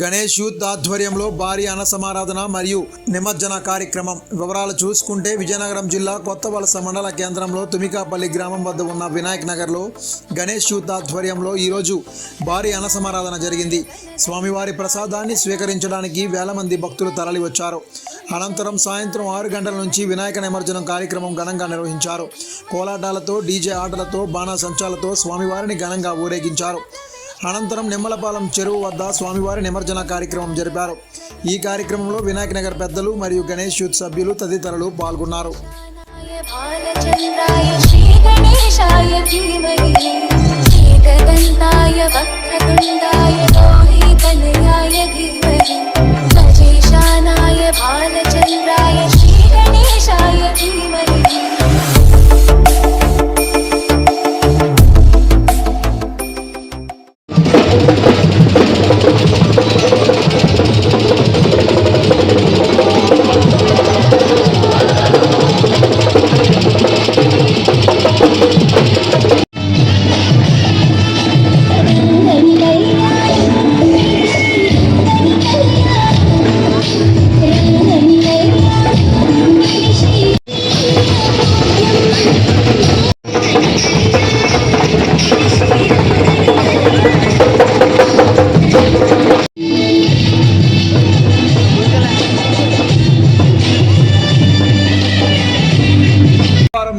Ganesh youth ఆధ్వర్యంలో భారీ అనసమారాధన మరియు నిమజ్జన కార్యక్రమం. వివరాలు చూసుకుంటే విజయనగరం జిల్లా కొత్త వలస మండల కేంద్రంలో తుమికాపల్లి గ్రామం వద్ద ఉన్న వినాయక్ నగర్లో గణేష్ యూత్ ఆధ్వర్యంలో ఈరోజు భారీ అనసమారాధన జరిగింది. స్వామివారి ప్రసాదాన్ని స్వీకరించడానికి వేల మంది భక్తులు తరలి వచ్చారు అనంతరం సాయంత్రం ఆరు గంటల నుంచి వినాయక నిమజ్జనం కార్యక్రమం ఘనంగా నిర్వహించారు. కోలాటాలతో డీజే ఆటలతో బాణాసంచాలతో స్వామివారిని ఘనంగా ఊరేగించారు. అనంతరం నిమ్మలపాలెం చెరువు వద్ద స్వామివారి నిమజ్జన కార్యక్రమం జరిపారు. ఈ కార్యక్రమంలో వినాయక నగర్ పెద్దలు మరియు గణేష్ యూత్ సభ్యులు తదితరులు పాల్గొన్నారు.